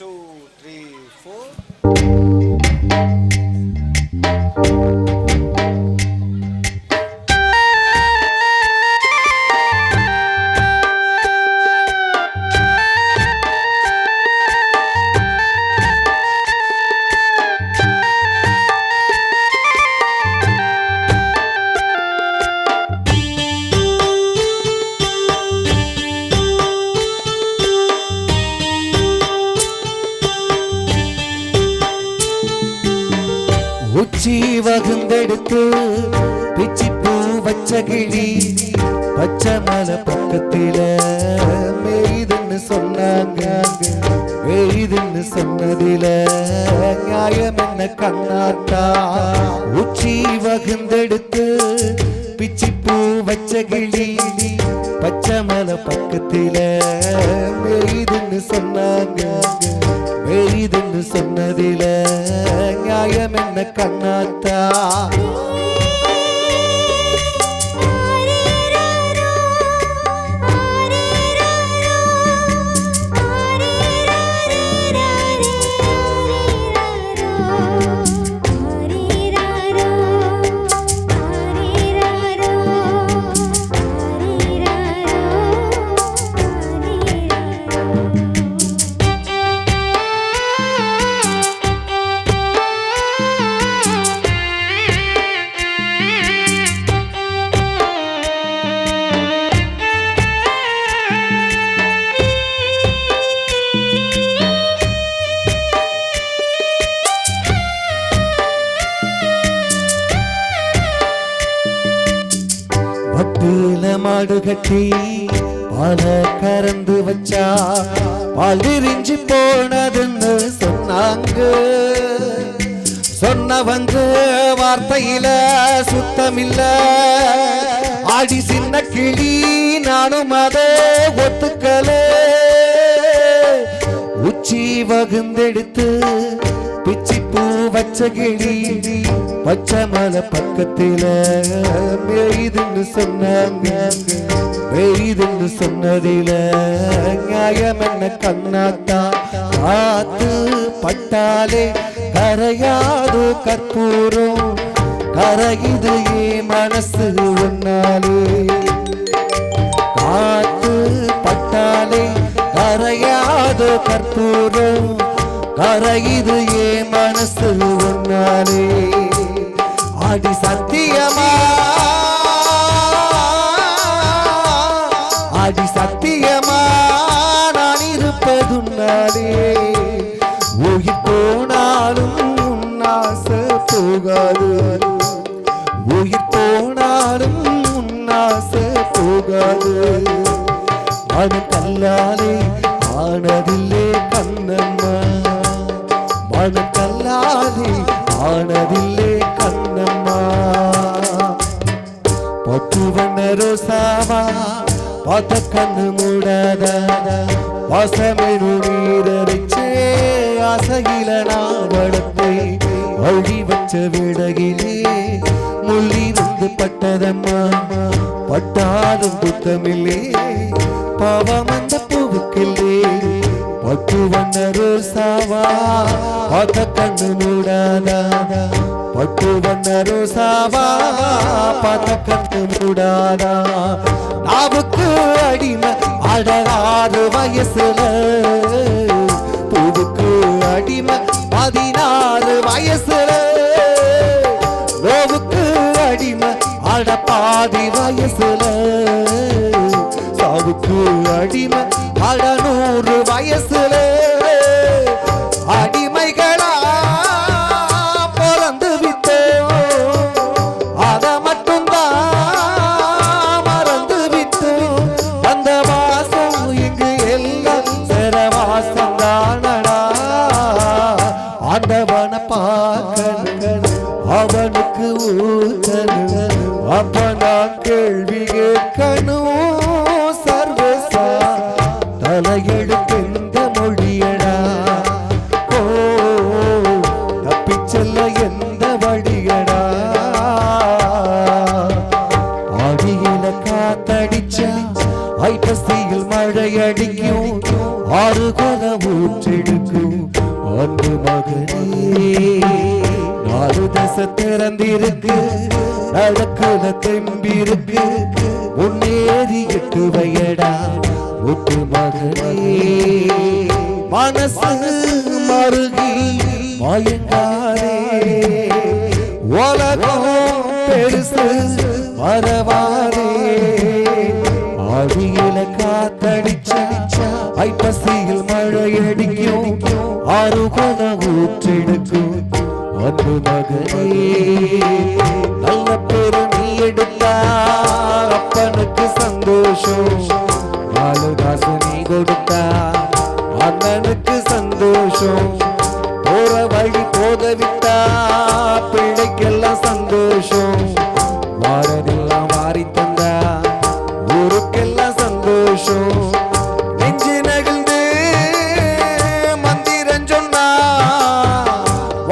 two, three, four. உச்சி வகுந்தெடுத்து பிச்சி பூ வச்ச கிழி பச்சை மலை பக்கத்தில மெய்துன்னு சொன்னாங்க. மெய்துன்னு சொன்னதில நியாயம் என்ன கண்ணாத்தா? உச்சி வகுந்தெடுத்து பிச்சி பூ வச்ச கிழி பச்சை மலை பக்கத்தில மெய்துன்னு சொன்னாங்க. மெய்துன்னு சொன்னதில நியாயம் என்ன கண்ணாத்தா? மாடு கட்டி பல கறந்து வச்சா பால் விரிஞ்சு போனதுன்னு சொன்னாங்க. சொன்ன வந்து வார்த்தையில சுத்தமில்ல. ஆடி சின்ன கிளி நானும் அதை ஒத்துக்கலே. உச்சி வகுந்தெடுத்து பிச்சி பூ வச்ச கிளி பச்சை மலை பக்கத்தில் மேய்துன்னு சொன்னாங்க. மேய்துன்னு சொன்னதில நியாயம் என்ன கண்ணாத்தா? காத்து பட்டாலே கரையாது கற்பூரம். கரையுது ஏ மனசு ஒன்னாலே. காத்து பட்டாலே கரையாத கற்பூரம். கரையுது ஏ மனசு ஒன்னாலே. ஆடி சத்தியமா? ஆடி சத்தியமா? நான் இருப்பதுன்னாலே உயிர் போனாலும் உன் போகாது. உயிர் போனாலும் உன் போகாது. அது கல்லாலே ஆனதில்லை. மனு கல்லாதி ஆனதில்லே கண்ணம்மா. பத்து ரோசாவா பார்த்த கண்ணு மூடாத. வாசமெனு நீரரிச்சே ஆசையில நாவடத்தை வழி வச்ச விடகிலே முள்ளி வந்து பட்டதம்மா. பட்டாலும் புத்தமில்லே. பாவம் அந்த பூவுக்கில் பட்டு வண்ண ரோசாவா பார்த்த கண்ணு மூடாதா? பட்டு வண்ண ரோசாவா பார்த்த கண்ணு மூடாதா? நாவுக்கு அடிமை அழகாறு வயசுல பூவுக்கு அடிமை பதினாறு வயசுல. அவனை பார்க்கணும். அவனுக்கு ஊத்தணும் அப்ப நான் கேள்வி கேட்கணும். சர்வசா. தலையே தசை திறந்திருக்கு. அழக்குல தெம்பிருக்கு. முன்னேறி எட்டு வயடா ஒட்டு மகனே. மனசு மருகி மயங்காரே உலகம் பெருசு மறவாரே ஆடியில காத்தடிச்சா ஐப்பசியில் மழை அடிக்கும் ஆறு கொல நல்ல பேரு நீ எடுத்தா அப்பனுக்கு சந்தோஷம். நாலு காசு நீ கொடுத்தா அண்ணனுக்கு சந்தோஷம். போற வழி போக விட்டா பிள்ளைக்கெல்லாம் சந்தோஷம். வாரதெல்லாம் வாரி தந்தா ஊருக்கெல்லாம் சந்தோஷம். நெஞ்சு நகிழ்ந்து மந்திரம் சொன்னா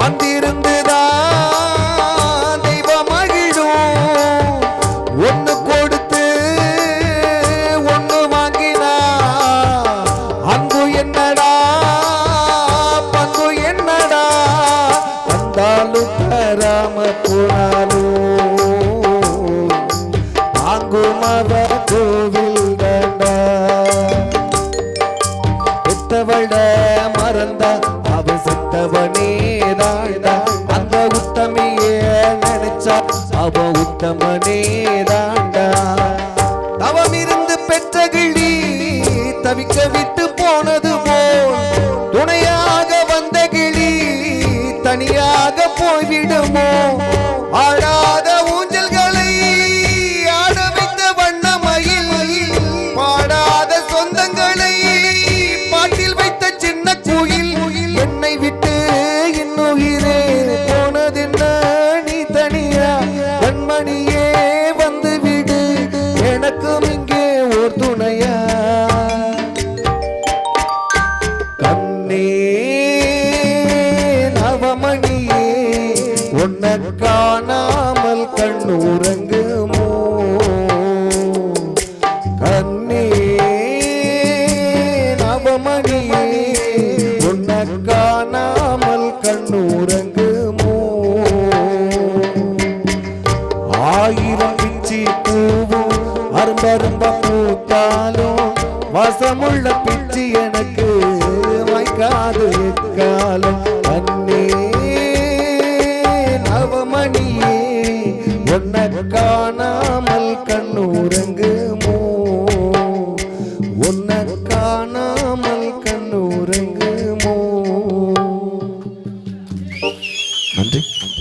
வந்திருந்துதா ராம தராம போனாலும் அவ கோவில் தாண்டா பெத்தவள மறந்தா அவ செத்தவனே தாண்டா அந்த உத்தமையே நினைச்சா அவ உத்தம விடுமோ உன்னை காணாமல் கண் உறங்கு. morangueira.